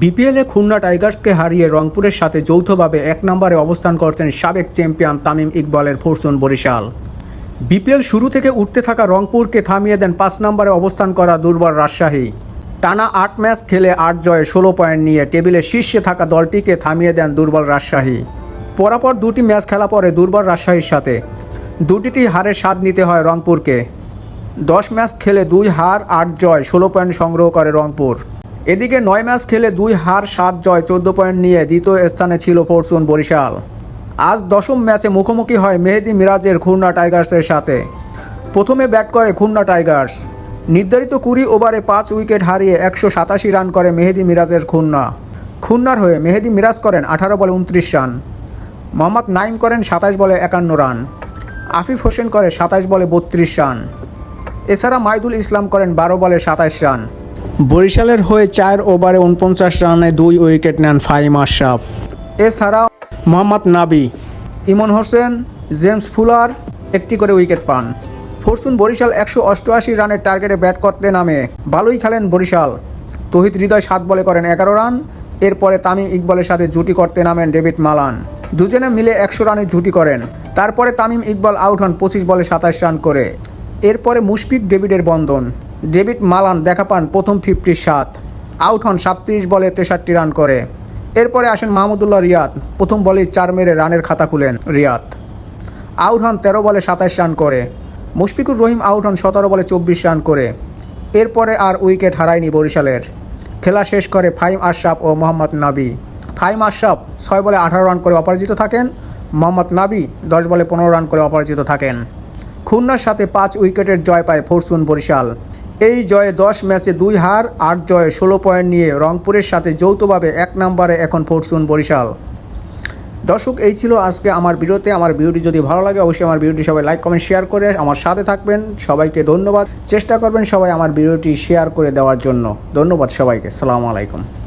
বিপিএলে খুলনা টাইগার্সকে হারিয়ে রংপুরের সাথে যৌথভাবে এক নম্বরে অবস্থান করছেন সাবেক চ্যাম্পিয়ন তামিম ইকবালের ফরচুন বরিশাল। বিপিএল শুরু থেকে উঠতে থাকা রংপুরকে থামিয়ে দেন পাঁচ নম্বরে অবস্থান করা দুর্বল রাজশাহী। টানা আট ম্যাচ খেলে আট জয়ে ষোলো পয়েন্ট নিয়ে টেবিলে শীর্ষে থাকা দলটিকে থামিয়ে দেন দুর্বল রাজশাহী। পরাপর দুটি ম্যাচ খেলা পরে দুর্বল রাজশাহীর সাথে। দুটিটি হারের স্বাদ নিতে হয় রংপুরকে। দশ ম্যাচ খেলে দুই হার, আট জয়, ষোলো পয়েন্ট সংগ্রহ করে রংপুর। এদিকে নয় ম্যাচ খেলে দুই হার, সাত জয়, চোদ্দ পয়েন্ট নিয়ে দ্বিতীয় স্থানে ছিল ফরচুন বরিশাল। আজ দশম ম্যাচে মুখোমুখি হয় মেহেদি মিরাজের খুলনা টাইগার্সের সাথে। প্রথমে ব্যাট করে খুলনা টাইগার্স। নির্ধারিত কুড়ি ওভারে পাঁচ উইকেট হারিয়ে একশো সাতাশি রান করে মেহেদি মিরাজের খুলনা। খুলনার হয়ে মেহেদি মিরাজ করেন আঠারো বলে উনত্রিশ রান। মোহাম্মদ নাইম করেন সাতাশ বলে একান্ন রান। আফিফ হোসেন করে সাতাশ বলে বত্রিশ রান। এছাড়া মাইদুল ইসলাম করেন বারো বলে সাতাশ রান। বরিশালের হয়ে চার ওভারে উনপঞ্চাশ রানে দুই উইকেট নেন ফাইম আশরাফ। এছাড়া মোহাম্মদ নাবি, ইমন হোসেন, জেমস ফুলার একটি করে উইকেট পান। ফরচুন বরিশাল একশো অষ্টআশি রানের টার্গেটে ব্যাট করতে নামে ভালোই খেলেন বরিশাল। তহিদ হৃদয় সাত বলে করেন এগারো রান। এরপরে তামিম ইকবালের সাথে জুটি করতে নামেন ডেভিড মালান। দুজনে মিলে একশো রানের জুটি করেন। তারপরে তামিম ইকবাল আউট হন পঁচিশ বলে সাতাশ রান করে। এরপরে মুশফিক ডেভিডের বন্ধন। ডেভিড মালান দেখা পান প্রথম ফিফটির সাত। আউট হন সাতত্রিশ বলে তেষট্টি রান করে। এরপরে আসেন মাহমুদুল্লাহ রিয়াদ। প্রথম বলেই চার মেরে রানের খাতা খুলেন রিয়াদ। আউট হন তেরো বলে সাতাশ রান করে। মুশফিকুর রহিম আউট হন সতেরো বলে চব্বিশ রান করে। এরপরে আর উইকেট হারায়নি বরিশালের। খেলা শেষ করে ফাইম আশরাফ ও মোহাম্মদ নাবি ফাইম আশরাফ ছয় বলে আঠারো রান করে অপরাজিত থাকেন। মোহাম্মদ নাবি দশ বলে পনেরো রান করে অপরাজিত থাকেন। খুলনার সাথে পাঁচ উইকেটের জয় পায় ফরচুন বরিশাল। এই জয়ে দশ ম্যাচে দুই হার, আট জয়ে ষোলো পয়েন্ট নিয়ে রংপুরের সাথে যৌথভাবে এক নম্বরে এখন ফরচুন বরিশাল। দর্শক, এই ছিল আজকে আমার ভিডিওতে। আমার ভিডিওটি যদি ভালো লাগে, অবশ্যই আমার ভিডিওটি সবাই লাইক, কমেন্ট, শেয়ার করে আমার সাথে থাকবেন। সবাইকে ধন্যবাদ। চেষ্টা করবেন সবাই আমার ভিডিওটি শেয়ার করে দেওয়ার জন্য। ধন্যবাদ সবাইকে। সালামু আলাইকুম।